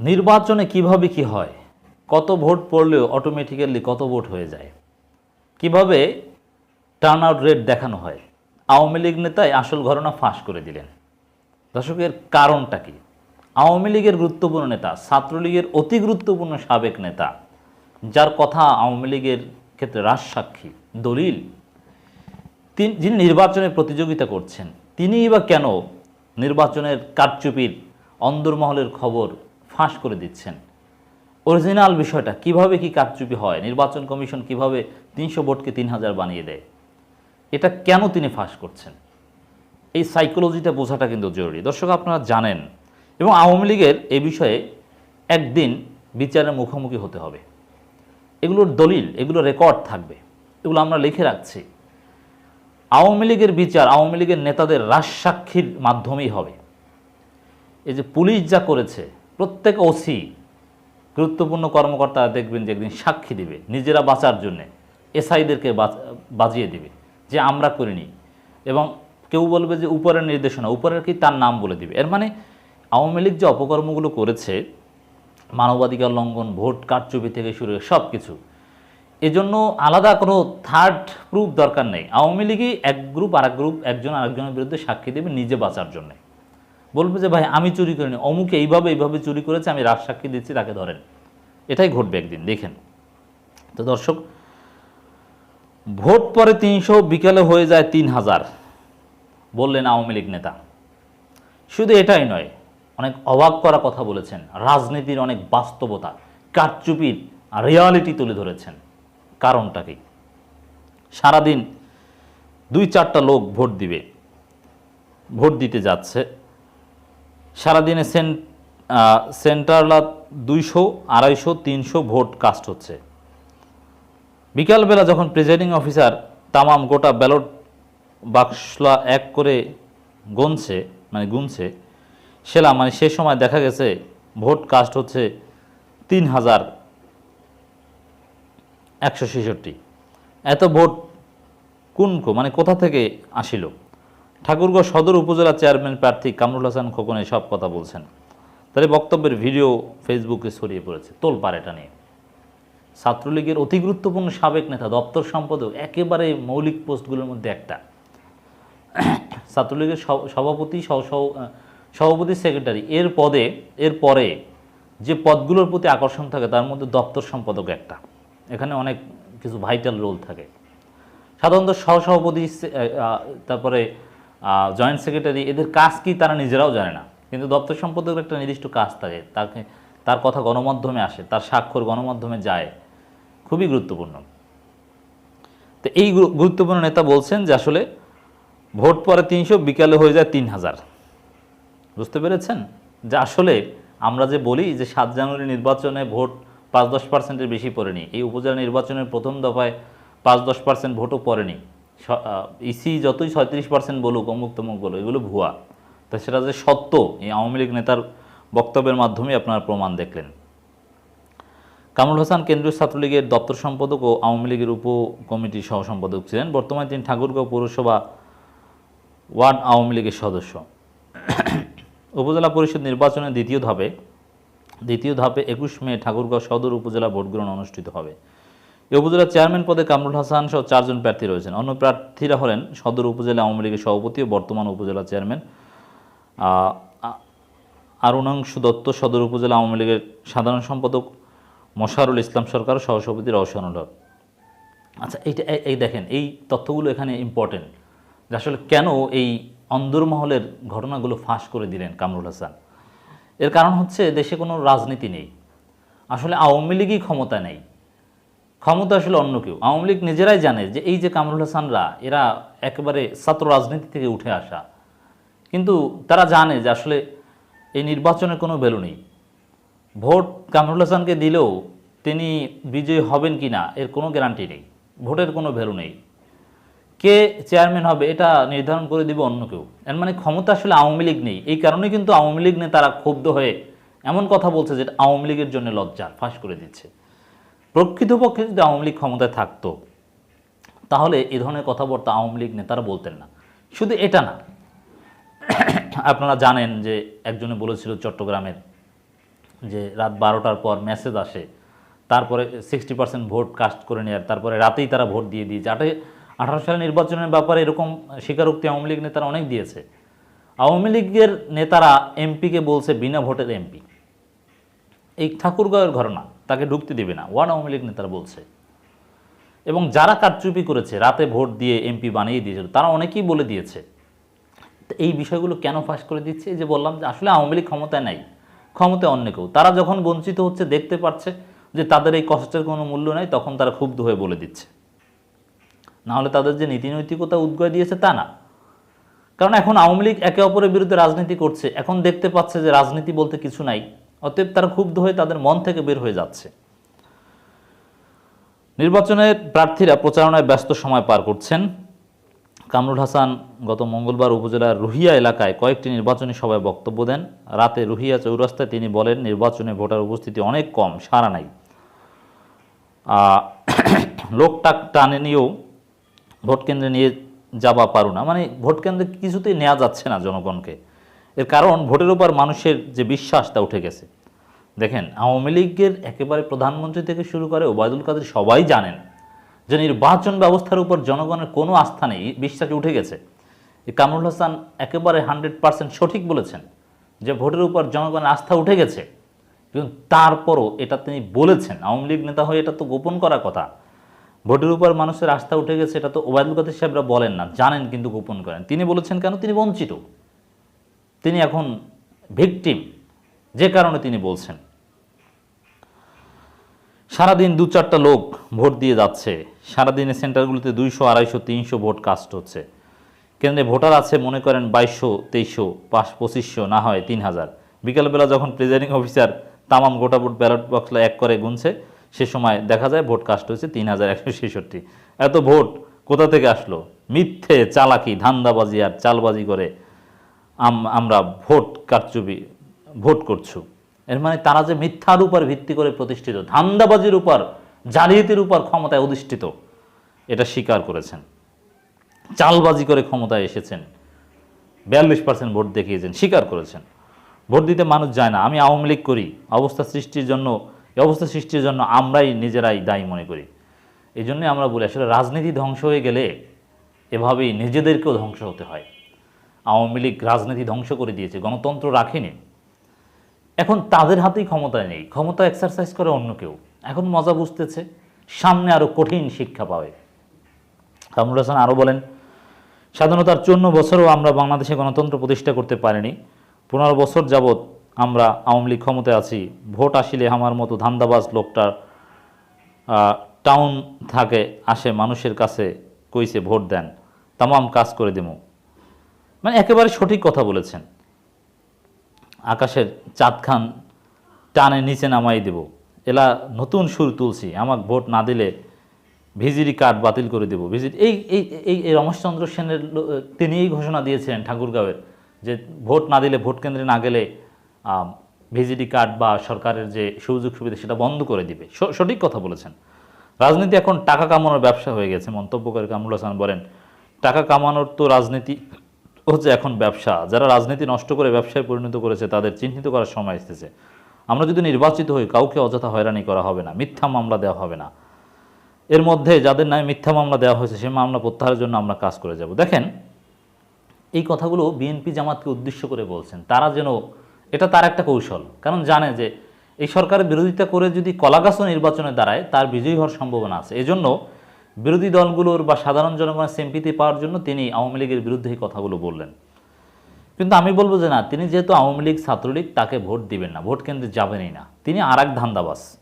নির্বাচনে কীভাবে কি হয়? কত ভোট পড়লেও অটোমেটিক্যালি কত ভোট হয়ে যায়? কীভাবে টার্ন আউট রেট দেখানো হয়? আওয়ামী লীগ নেতাই আসল ঘটনা ফাঁস করে দিলেন। দর্শকের কারণটা কি? আওয়ামী লীগের গুরুত্বপূর্ণ নেতা, ছাত্রলীগের অতি গুরুত্বপূর্ণ সাবেক নেতা, যার কথা আওয়ামী লীগের ক্ষেত্রে রাজসাক্ষী, দলিল, তিনি, যিনি নির্বাচনে প্রতিযোগিতা করছেন, তিনিই বা কেন নির্বাচনের কারচুপির অন্দরমহলের খবর ফাঁস করে দিচ্ছেন। অরিজিনাল বিষয়টা, কীভাবে কি কারচুপি হয়? নির্বাচন কমিশন কীভাবে তিনশো ভোটকে তিন হাজার বানিয়ে দেয়? এটা কেন তিনি ফাঁস করছেন? এই সাইকোলজিটা বোঝাটা কিন্তু জরুরি। দর্শক, আপনারা জানেন এবং আওয়ামী লীগের এ বিষয়ে একদিন বিচারের মুখোমুখি হতে হবে। এগুলোর দলিল, এগুলো রেকর্ড থাকবে। এগুলো আমরা লিখে রাখছি। আওয়ামী লীগের বিচার, আওয়ামী লীগের নেতাদের রাজসাক্ষীর মাধ্যমেই হবে। এই যে পুলিশ যা করেছে প্রত্যেক ওসি গুরুত্বপূর্ণ কর্মকর্তারা দেখবেন যে একদিন সাক্ষী দিবে, নিজেরা বাঁচার জন্যে, এসআইদেরকে বাজিয়ে দিবে, যে আমরা করিনি। এবং কেউ বলবে যে উপরের নির্দেশনা, উপরের কি তার নাম বলে দিবে। এর মানে আওয়ামী লীগ যে অপকর্মগুলো করেছে, মানবাধিকার লঙ্ঘন, ভোট কারচুপি থেকে শুরু সব কিছু এজন্য আলাদা কোনো থার্ড প্রুফ দরকার নেই। আওয়ামী লীগই এক গ্রুপ আর এক গ্রুপ একজন আরেকজনের বিরুদ্ধে সাক্ষী দেবে নিজে বাঁচার জন্যে। বলবে যে, ভাই, আমি চুরি করিনি। অমুকে এইভাবে এইভাবে চুরি করেছে, আমি রাজ সাক্ষী দিচ্ছি, তাকে ধরেন। এটাই ঘটবে একদিন, দেখেন। তো দর্শক, ভোট পরে তিনশো, বিকেলে হয়ে যায় তিন হাজার, বললেন আওয়ামী লীগ নেতা। শুধু এটাই নয়, অনেক অবাক করা কথা বলেছেন। রাজনীতির অনেক বাস্তবতা, কারচুপির রিয়ালিটি তুলে ধরেছেন। কারণটা কি? সারাদিন দুই চারটা লোক ভোট দিবে, ভোট দিতে যাচ্ছে। সারাদিনে সেন্ট সেন্টারলা দুইশো, আড়াইশো, তিনশো ভোট কাস্ট হচ্ছে। বিকালবেলা যখন প্রিজাইডিং অফিসার তামাম গোটা ব্যালট বাক্সলা এক করে গুনছে মানে গুনছে, সেলা মানে সে সময় দেখা গেছে ভোট কাস্ট হচ্ছে তিন হাজার একশো ছেষট্টি। এত ভোট কোন মানে কোথা থেকে আসিল? ঠাকুরগাঁও সদর উপজেলা চেয়ারম্যান প্রার্থী কামরুল হাসান খোকন সব কথা বলছেন। তাদের বক্তব্যের ভিডিও ফেসবুকে ছড়িয়ে পড়েছে তোলপার এটা নিয়ে। ছাত্রলীগের অতি গুরুত্বপূর্ণ সাবেক নেতা, দপ্তর সম্পাদক, একেবারে মৌলিক পোস্টগুলোর মধ্যে একটা। ছাত্রলীগের সভ- সভাপতি সভাপতি সেক্রেটারি, এর পদে, এর পরে যে পদগুলোর প্রতি আকর্ষণ থাকে, তার মধ্যে দপ্তর সম্পাদক একটা। এখানে অনেক কিছু ভাইটাল রোল থাকে। সাধারণত সহসভাপতি তারপরে জয়েন্ট সেক্রেটারি এদের কাজ কি তারা নিজেরাও জানে না। কিন্তু দপ্তর সম্পাদকের একটা নির্দিষ্ট কাজ থাকে। তাকে, তার কথা গণমাধ্যমে আসে, তার স্বাক্ষর গণমাধ্যমে যায়। খুবই গুরুত্বপূর্ণ। তো এই গুরুত্বপূর্ণ নেতা বলছেন যে আসলে ভোট পরে তিনশো, বিকালে হয়ে যায় তিন হাজার। বুঝতে পেরেছেন? যে আসলে আমরা যে বলি যে সাত জানুয়ারি নির্বাচনে ভোট পাঁচ দশ পার্সেন্টের বেশি পড়েনি। এই উপজেলা নির্বাচনের প্রথম দফায় পাঁচ দশ পার্সেন্ট ভোটও পড়েনি। ইসি যতই ছয়ত্রিশ পার্সেন্ট বলুক, অমুক তমুক বলুক, এগুলো ভুয়া। তো সেটা যে সত্য, এই আওয়ামী লীগ নেতার বক্তব্যের মাধ্যমে আপনারা প্রমাণ দেখলেন। কামরুল হাসান কেন্দ্রীয় ছাত্রলীগের দপ্তর সম্পাদক ও আওয়ামী লীগের উপ কমিটির সহ সম্পাদক ছিলেন। বর্তমানে তিনি ঠাকুরগাঁও পৌরসভা ওয়ার্ড আওয়ামী লীগের সদস্য। উপজেলা পরিষদ নির্বাচনের দ্বিতীয় ধাপে দ্বিতীয় ধাপে একুশ মে ঠাকুরগাঁও সদর উপজেলা ভোট গ্রহণ অনুষ্ঠিত হবে। এই উপজেলা চেয়ারম্যান পদে কামরুল হাসান সহ চারজন প্রার্থী রয়েছেন। অন্য প্রার্থীরা হলেন সদর উপজেলা আওয়ামী লীগের সভাপতি ও বর্তমান উপজেলা চেয়ারম্যান আরুণাংশু দত্ত সদর উপজেলা আওয়ামী লীগের সাধারণ সম্পাদক মশারুল ইসলাম সরকার, সহসভাপতি রওশনুল আচ্ছা এইটা, এই- এই দেখেন, এই তথ্যগুলো এখানে ইম্পর্টেন্ট যে আসলে কেন এই অন্দরমহলের ঘটনাগুলো ফাঁস করে দিলেন কামরুল হাসান? এর কারণ হচ্ছে দেশে কোনো রাজনীতি নেই। আসলে আওয়ামী লীগই ক্ষমতা নেই। ক্ষমতা আসলে অন্য কেউ। আওয়ামী লীগ নিজেরাই জানে যে এই যে কামরুল হাসানরা, এরা একেবারে ছাত্র রাজনীতি থেকে উঠে আসা। কিন্তু তারা জানে যে আসলে এই নির্বাচনের কোনো ভ্যালু নেই। ভোট কামরুল হাসানকে দিলেও তিনি বিজয়ী হবেন কি না এর কোনো গ্যারান্টি নেই। ভোটের কোনো ভ্যালু নেই। কে চেয়ারম্যান হবে এটা নির্ধারণ করে দিবে অন্য কেউ। এর মানে ক্ষমতা আসলে আওয়ামী লীগ নেই। এই কারণে কিন্তু আওয়ামী লীগ নেতারা ক্ষুব্ধ হয়ে এমন কথা বলছে যেটা আওয়ামী লীগের জন্য লজ্জার ফাঁস করে দিচ্ছে। প্রকৃতপক্ষে যদি আওয়ামী লীগ ক্ষমতায় থাকতো, তাহলে এ ধরনের কথাবার্তা আওয়ামী লীগ নেতারা বলতেন না। শুধু এটা না, আপনারা জানেন যে একজনে বলেছিল চট্টগ্রামের যে রাত বারোটার পর মেসেজ আসে, তারপরে সিক্সটি পার্সেন্ট ভোট কাস্ট করে নেওয়ার তারপরে রাতেই তারা ভোট দিয়ে দিয়েছে। আটে, আঠারো সালের নির্বাচনের ব্যাপারে এরকম স্বীকারোক্তি আওয়ামী লীগ নেতারা অনেক দিয়েছে। আওয়ামী লীগের নেতারা এমপিকে বলছে বিনা ভোটের এমপি এই ঠাকুরগাঁওয়ের ঘটনা তাকে ঢুকতে দেবে না। ওয়ার্ড আওয়ামী লীগ নেতারা বলছে। এবং যারা কারচুপি করেছে, রাতে ভোট দিয়ে এমপি বানিয়ে দিয়েছিল, তারা অনেকেই বলে দিয়েছে। এই বিষয়গুলো কেন ফাঁস করে দিচ্ছে? যে বললাম যে আসলে আওয়ামী লীগ ক্ষমতায় নাই, ক্ষমতায় অন্য কেউ। তারা যখন বঞ্চিত হচ্ছে, দেখতে পাচ্ছে যে তাদের এই কষ্টের কোনো মূল্য নাই, তখন তারা ক্ষুব্ধ হয়ে বলে দিচ্ছে। না হলে তাদের যে নীতি নৈতিকতা উদ্গয় দিয়েছে, তা না। কারণ এখন আওয়ামী লীগ একে অপরের বিরুদ্ধে রাজনীতি করছে। এখন দেখতে পাচ্ছে যে রাজনীতি বলতে কিছু নাই। অতএব তারা ক্ষুব্ধ হয়ে তাদের মন থেকে বের হয়ে যাচ্ছে। নির্বাচনের প্রার্থীরা প্রচারণায় ব্যস্ত সময় পার করছেন। কামরুল হাসান গত মঙ্গলবার উপজেলার রুহিয়া এলাকায় কয়েকটি নির্বাচনী সভায় বক্তব্য দেন। রাতে রুহিয়া চৌরাস্তায় তিনি বলেন, নির্বাচনে ভোটার উপস্থিতি অনেক কম সারা নাই। লোকটাক টানে নিয়েও ভোট কেন্দ্রে নিয়ে যাবা পারু না। মানে ভোট কেন্দ্রে কিছুতেই নেওয়া যাচ্ছে না জনগণকে। এর কারণ ভোটের উপর মানুষের যে বিশ্বাস, তা উঠে গেছে। দেখেন, আওয়ামী লীগের একেবারে প্রধানমন্ত্রী থেকে শুরু করে ওবায়দুল কাদের সবাই জানেন যে নির্বাচন ব্যবস্থার উপর জনগণের কোনো আস্থা নেই, বিশ্বাস উঠে গেছে। কামরুল হাসান একেবারে হান্ড্রেড পার্সেন্ট সঠিক বলেছেন যে ভোটের উপর জনগণের আস্থা উঠে গেছে। কিন্তু তারপরও এটা তিনি বলেছেন, আওয়ামী লীগ নেতা হয়ে এটা তো গোপন করা কথা। ভোটের উপর মানুষের আস্থা উঠে গেছে, এটা তো ওবায়দুল কাদের সাহেবরা বলেন না, জানেন কিন্তু গোপন করেন। তিনি বলেছেন কেন? তিনি বঞ্চিত। তিনি এখন ভিকটিম, যে কারণে তিনি বলছেন। সারাদিন দু চারটা লোক ভোট দিয়ে যাচ্ছে। সারাদিনে সেন্টারগুলোতে দুইশো, আড়াইশো, তিনশো ভোট কাস্ট হচ্ছে। কেন্দ্রে ভোটার আছে, মনে করেন, বাইশশো, তেইশশো, পাঁচ, পঁচিশশো, না হয় তিন হাজার। বিকালবেলা যখন প্রিজাইডিং অফিসার তামাম গোটা ভোট ব্যালট বক্সলা এক করে গুনছে, সে সময় দেখা যায় ভোট কাস্ট হয়েছে তিন হাজার একশো ছেষট্টি। এত ভোট কোথা থেকে আসলো? মিথ্যে, চালাকি, ধান্দাবাজি আর চালবাজি করে আমরা ভোট কারচুপি, ভোট করছ। এর মানে তারা যে মিথ্যার উপর ভিত্তি করে প্রতিষ্ঠিত, ধান্দাবাজির উপর, জালিয়াতির উপর ক্ষমতায় অধিষ্ঠিত, এটা স্বীকার করেছেন। চালবাজি করে ক্ষমতায় এসেছেন। বিয়াল্লিশ পার্সেন্ট ভোট দেখিয়েছেন, স্বীকার করেছেন। ভোট দিতে মানুষ যায় না, আমি আওয়ামী লীগ করি, অবস্থা সৃষ্টির জন্য, এই অবস্থা সৃষ্টির জন্য আমরাই নিজেরাই দায়ী মনে করি। এই জন্যই আমরা বলি, আসলে রাজনীতি ধ্বংস হয়ে গেলে এভাবেই নিজেদেরকেও ধ্বংস হতে হয়। আওয়ামী লীগ রাজনীতি ধ্বংস করে দিয়েছে, গণতন্ত্র রাখেনি। এখন তাদের হাতেই ক্ষমতায় নেই, ক্ষমতা এক্সারসাইজ করে অন্য কেউ। এখন মজা বুঝতেছে, সামনে আরও কঠিন শিক্ষা পাবে। কামরুল হাসান আরও বলেন, স্বাধীনতার চুয়ান্ন বছরও আমরা বাংলাদেশে গণতন্ত্র প্রতিষ্ঠা করতে পারিনি। পনেরো বছর যাবৎ আমরা আওয়ামী লীগ ক্ষমতায় আছি। ভোট আসিলে আমার মতো ধান্দাবাজ লোকটার টাউন থাকে, আসে মানুষের কাছে কইছে ভোট দেন। তামাম কাজ করে দেবো মানে একেবারে সঠিক কথা বলেছেন। আকাশের চাঁদ খান টানে নিচে নামাই দেব। এলা নতুন সুর তুলছি আমাকে ভোট না দিলে ভিজিরি কার্ড বাতিল করে দেব। ভিজিট এই এই এই রমেশচন্দ্র সেনের তিনি এই ঘোষণা দিয়েছিলেন ঠাকুরগাঁওয়ের যে ভোট না দিলে ভোট কেন্দ্রে না গেলে ভিজিটি কার্ড বা সরকারের যে সুযোগ সুবিধা সেটা বন্ধ করে দিবে। সঠিক কথা বলেছেন। রাজনীতি এখন টাকা কামানোর ব্যবসা হয়ে গেছে, মন্তব্য করে কামরুল হাসান বলেন, টাকা কামানোর তো রাজনীতি হচ্ছে এখন ব্যবসা। যারা রাজনীতি নষ্ট করে ব্যবসায় পরিণত করেছে, তাদের চিহ্নিত করার সময় এসেছে। আমরা যদি নির্বাচিত হই, কাউকে অযথা হয়রানি করা হবে না, মিথ্যা মামলা দেওয়া হবে না। এর মধ্যে যাদের নামে মিথ্যা মামলা দেওয়া হয়েছে সেই মামলা প্রত্যাহারের জন্য আমরা কাজ করে যাব। দেখেন, এই কথাগুলো বিএনপি জামাতকে উদ্দেশ্য করে বলছেন। তারা যেন, এটা তার একটা কৌশল। কারণ জানে যে, এই সরকারের বিরোধিতা করে যদি কলাগাছও নির্বাচনে দাঁড়ায়, তার বিজয়ী হওয়ার সম্ভাবনা আছে। এজন্য বিরোধী দলগুলোর বা সাধারণ জনগণের সিম্পিতি পাওয়ার জন্য তিনি আওয়ামী লীগের বিরুদ্ধে এই কথাগুলো বললেন। কিন্তু আমি বলব যে না, তিনি যেহেতু আওয়ামী লীগ ছাত্রলীগ, তাকে ভোট দিবেন না, ভোট কেন্দ্রে যাবেনই না। তিনি আর এক ধান্দাবাস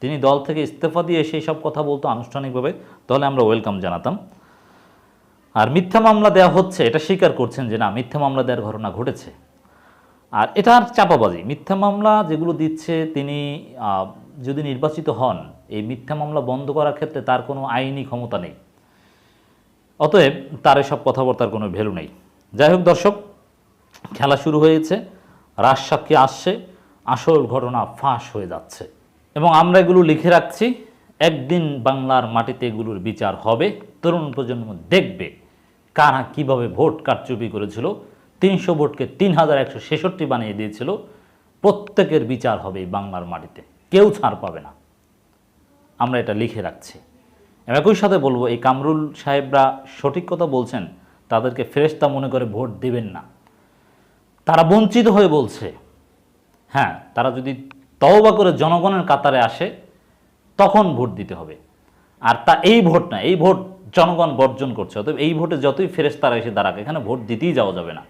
তিনি দল থেকে ইস্তফা দিয়ে সেই সব কথা বলতো আনুষ্ঠানিকভাবে, তাহলে আমরা ওয়েলকাম জানাতাম। আর মিথ্যা মামলা দেওয়া হচ্ছে, এটা স্বীকার করছেন যে না, মিথ্যা মামলা দেওয়ার ঘটনা ঘটেছে। আর এটা আর চাপাবাজি। মিথ্যা মামলা যেগুলো দিচ্ছে, তিনি যদি নির্বাচিত হন, এই মিথ্যা মামলা বন্ধ করার ক্ষেত্রে তার কোনো আইনি ক্ষমতা নেই। অতএব তার এসব কথাবার্তার কোনো ভ্যালু নেই। যাই হোক দর্শক, খেলা শুরু হয়েছে, রাজসাক্ষী আসছে, আসল ঘটনা ফাঁস হয়ে যাচ্ছে। এবং আমরা এগুলো লিখে রাখছি, একদিন বাংলার মাটিতে এগুলোর বিচার হবে। তরুণ প্রজন্ম দেখবে কারা কীভাবে ভোট কারচুপি করেছিল। তিনশো ভোটকে তিন হাজার একশো ছেষট্টি বানিয়ে দিয়েছিল। প্রত্যেকের বিচার হবে বাংলার মাটিতে। কেউ ছাড় পাবে না। আমরা এটা লিখে রাখছি। একই সাথে বলব, এই কামরুল সাহেবরা সঠিক কথা বলছেন, তাদেরকে ফেরেস্তা মনে করে ভোট দেবেন না। তারা বঞ্চিত হয়ে বলছে। হ্যাঁ তারা যদি তওবা করে জনগণের কাতারে আসে, তখন ভোট দিতে হবে। আর তা এই ভোট না, এই ভোট জনগণ বর্জন করছে। অতএব এই ভোটে যতই ফেরেস্তারা এসে দাঁড়াক, এখানে ভোট দিতেই যাওয়া যাবে না।